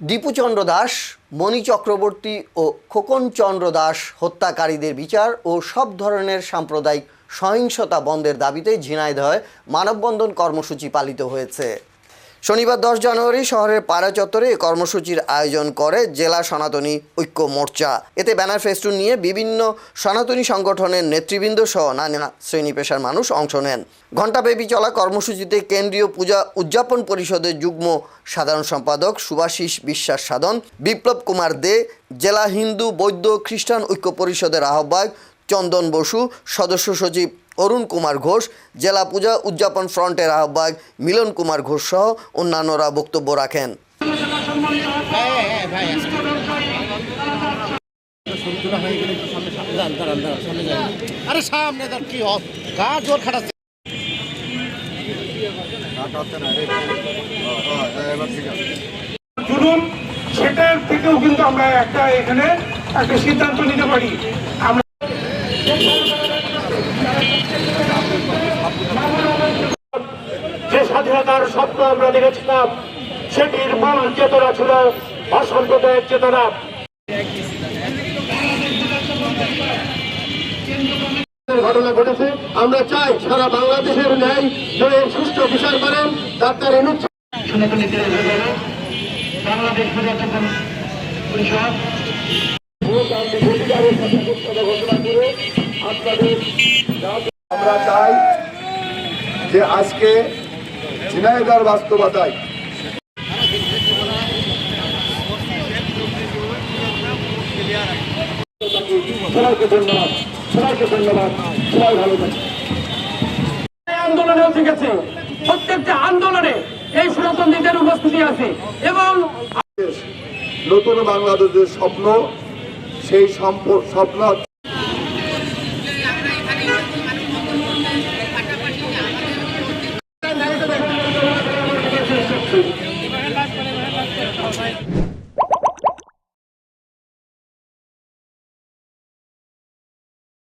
দীপুচন্দ্র দাস, মণি চক্রবর্তী ও খোকন চন্দ্র দাস হত্যাকারীদের বিচার ও সব ধরনের সাম্প্রদায়িক সহিংসতা বন্ধের দাবিতে ঝিনাইদহে মানববন্ধন কর্মসূচি পালিত হয়েছে। শনিবার দশ জানুয়ারি শহরের পাড়া চত্বরে কর্মসূচির আয়োজন করে জেলা সনাতনী ঐক্য মোর্চা। এতে ব্যানার ফেস্টুন নিয়ে বিভিন্ন সনাতনী সংগঠনের নেতৃবৃন্দ সহ নানা শ্রেণি পেশার মানুষ অংশ নেন। ঘণ্টাব্যাপী চলা কর্মসূচিতে কেন্দ্রীয় পূজা উদযাপন পরিষদের যুগ্ম সাধারণ সম্পাদক সুভাষিস বিশ্বাস সাধন, বিপ্লব কুমার দে, জেলা হিন্দু বৌদ্ধ খ্রিস্টান ঐক্য পরিষদের আহ্বায়ক চন্দন বসু, সদস্য সচিব অরুণ কুমার ঘোষ জেলা পূজা উদযাপন ফ্রন্টের আহ্বায়ক মিলন কুমার ঘোষ সহ অন্যান্যরা বক্তব্য রাখেন। আরে সামনে কি জোর খাটাচ্ছে। জুলুম সেটার থেকেও কিন্তু আমরা একটা এখানে একটা সিদ্ধান্ত নিতে পারি। আমরা যে স্বাধীনতার স্বপ্ন আমরা দেখেছিলাম সেটির মূল চেতনা ছিল অসাম্প্রদায়িক চেতনা। ঘটনা ঘটেছে। আমরা চাই সারা বাংলাদেশের ন্যায় সুষ্ঠু বিচার করেন ডাক্তার অনুচ্ছেদ বাংলাদেশ আমরা চাই যে আজকে ঝিনাইদার বাস্তবতায় সবাইকে ধন্যবাদ সবাইকে ধন্যবাদ সবাই ভালো আন্দোলনেও ঠিক আছে প্রত্যেকটা আন্দোলনে এই সনাতনীদের উপস্থিতি আছে এবং নতুন বাংলাদেশের স্বপ্ন সেই স্বপ্ন